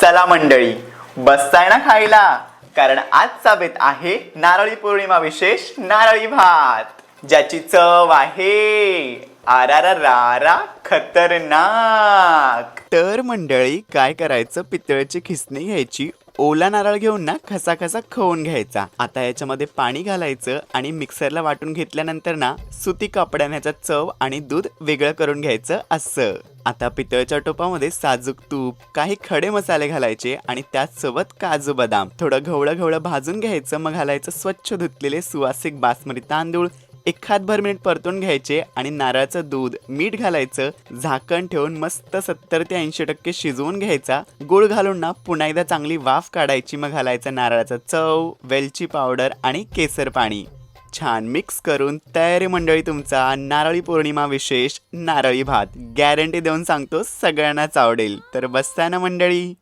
चला मंडळी बसताय ना खायला? कारण आजचा बेत आहे नारळी पौर्णिमा विशेष नारळी भात ज्याची चव आहे. आरारा खतरनाक. तर मंडळी काय करायचं? पितळेची खिसणी घ्यायची ओला नारळ घेऊन ना खसा खसा खवून घ्यायचा. आता याच्यामध्ये पाणी घालायचं आणि मिक्सरला वाटून घेतल्यानंतर ना सुती कपड्याने चव आणि दूध वेगळं करून घ्यायचं असं. आता पितळच्या टोपामध्ये साजूक तूप काही खडे मसाले घालायचे आणि त्याचसोबत काजू बदाम. थोडं घवळं घवळं भाजून घ्यायचं मग घालायचं स्वच्छ धुतलेले सुवासिक बासमती तांदूळ एखादभर मिनिट परतून घ्यायचे आणि नारळाचं दूध मीठ घालायचं झाकण ठेवून मस्त सत्तर ते ऐंशी टक्के शिजवून घ्यायचा. गुळ घालून ना पुन्हा एकदा चांगली वाफ काढायची मग घालायचं नारळाचं चव वेलची पावडर आणि केसर पाणी. छान मिक्स करून तयारी मंडळी तुमचा नारळी पौर्णिमा विशेष नारळी भात. गॅरंटी देऊन सांगतो सगळ्यांनाच आवडेल. तर बसताय ना मंडळी.